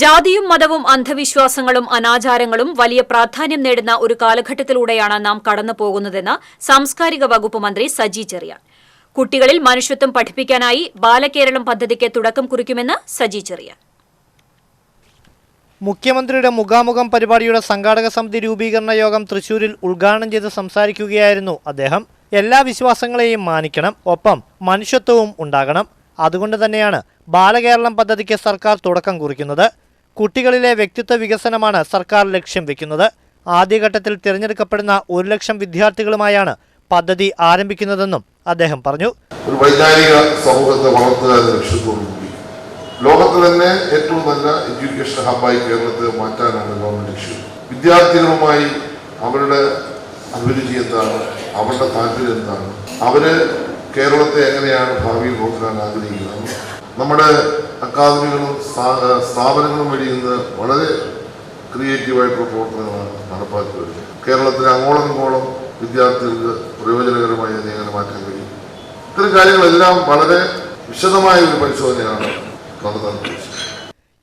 ജാതിയും മതവും അന്ധവിശ്വാസങ്ങളും അനാചാരങ്ങളും വലിയ പ്രാധാന്യം നേടുന്ന ഒരു കാലഘട്ടത്തിലൂടെയാണ് നാം കടന്നു പോകുന്നതെന്ന് സാംസ്കാരിക വകുപ്പ് മന്ത്രി സജി ചെറിയാൻ. കുട്ടികളിൽ മനുഷ്യത്വം പഠിപ്പിക്കാനായി ബാലകേരളം പദ്ധതിക്ക് തുടക്കം കുറിക്കുമെന്ന് സജി ചെറിയാൻ. മുഖ്യമന്ത്രിയുടെ മുഖാമുഖം പരിപാടിയുടെ സംഘാടക സമിതി രൂപീകരണ യോഗം തൃശൂരിൽ ഉദ്ഘാടനം ചെയ്ത് സംസാരിക്കുകയായിരുന്നു അദ്ദേഹം. എല്ലാ വിശ്വാസങ്ങളെയും മാനിക്കണം. ഒപ്പം മനുഷ്യത്വവും ഉണ്ടാകണം. അതുകൊണ്ട് തന്നെയാണ് ബാലകേരളം പദ്ധതിക്ക് സർക്കാർ തുടക്കം കുറിക്കുന്നത്. കുട്ടികളിലെ വ്യക്തിത്വ വികസനമാണ് സർക്കാർ ലക്ഷ്യം വെക്കുന്നത്. ആദ്യഘട്ടത്തിൽ തിരഞ്ഞെടുക്കപ്പെടുന്ന ഒരു ലക്ഷം വിദ്യാർത്ഥികളുമായാണ് പദ്ധതി ആരംഭിക്കുന്നതെന്നും അദ്ദേഹം പറഞ്ഞു. ഒരു വൈജ്ഞാനിക സമൂഹത്തെ വളർത്തുക എന്ന ലക്ഷ്യത്തോടുകൂടി. ലോകത്ത് തന്നെ ഏറ്റവും നല്ല എഡ്യൂക്കേഷൻ ഹബ്ബായി കേരളത്തെ മാറ്റാനാണ് ഗവൺമെന്റ് ലക്ഷ്യം. വിദ്യാർത്ഥികളുമായി അവരുടെ അഭിരുചി എന്താണ്? അവരുടെ താല്പര്യം എന്താണ്? അവർ കേരളത്തെ എങ്ങനെയാണ് ഭാവിയിൽ നോക്കാൻ ആഗ്രഹിക്കുന്നത്? നമ്മുടെ അക്കാദമികളും സ്ഥാ- സ്ഥാപനങ്ങളും വഴി ഇന്ന് വളരെ ക്രിയേറ്റീവായിട്ടുള്ള പ്രവർത്തനങ്ങളാണ് നടപ്പാക്കി വരുന്നത്. കേരളത്തിലെ അങ്ങോളം ഇങ്ങോളം വിദ്യാർത്ഥികൾക്ക് പ്രയോജനകരമായി അതിനെ എങ്ങനെ മാറ്റാൻ കഴിയും. ഇത്തരം കാര്യങ്ങളെല്ലാം വളരെ വിശദമായ ഒരു പരിശോധനയാണ് നടത്താൻ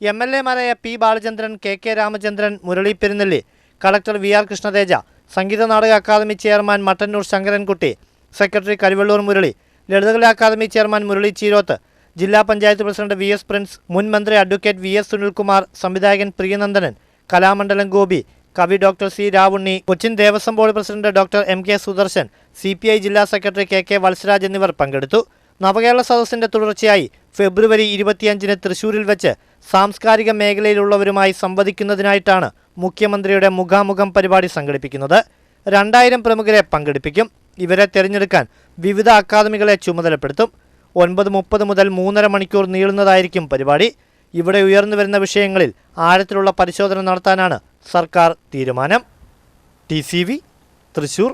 M L എമാരായ P Balachandran K K Ramachandran Murali Perunnalli collector V R Krishnateja Sangeetha Nataka Akademi chairman Mattannur Sankarankutty secretary Karuvallur Murali Lalithakala Akademi chairman Murali Cheeroth ജില്ലാ panchayat president V S Prince മുൻ മന്ത്രി advocate V S Sunilkumar സംവിധായകൻ പ്രിയനന്ദനൻ കലാമണ്ഡലം ഗോപി കവി doctor C Ravunni Cochin Devaswom board president doctor M K Sudarshan C P I ജില്ലാ secretary K K Valsaraj എന്നിവർ പങ്കെടുത്തു. നവകേരള സദസ്സിന്റെ തുടർച്ചയായി ഫെബ്രുവരി ഇരുപത്തിയഞ്ചിന് തൃശൂരിൽ വെച്ച് സാംസ്കാരിക മേഖലയിലുള്ളവരുമായി സംവദിക്കുന്നതിനായിട്ടാണ് മുഖ്യമന്ത്രിയുടെ മുഖാമുഖം പരിപാടി സംഘടിപ്പിക്കുന്നത്. രണ്ടായിരം പ്രമുഖരെ പങ്കെടുപ്പിക്കും. ഇവരെ തിരഞ്ഞെടുക്കാൻ വിവിധ അക്കാദമികളെ ചുമതലപ്പെടുത്തും. ഒൻപത് മുപ്പത് മുതൽ മൂന്നര മണിക്കൂർ നീളുന്നതായിരിക്കും പരിപാടി. ഇവിടെ ഉയർന്നു വരുന്ന വിഷയങ്ങളിൽ ആഴത്തിലുള്ള പരിശോധന നടത്താനാണ് സർക്കാർ തീരുമാനം. ടി തൃശൂർ.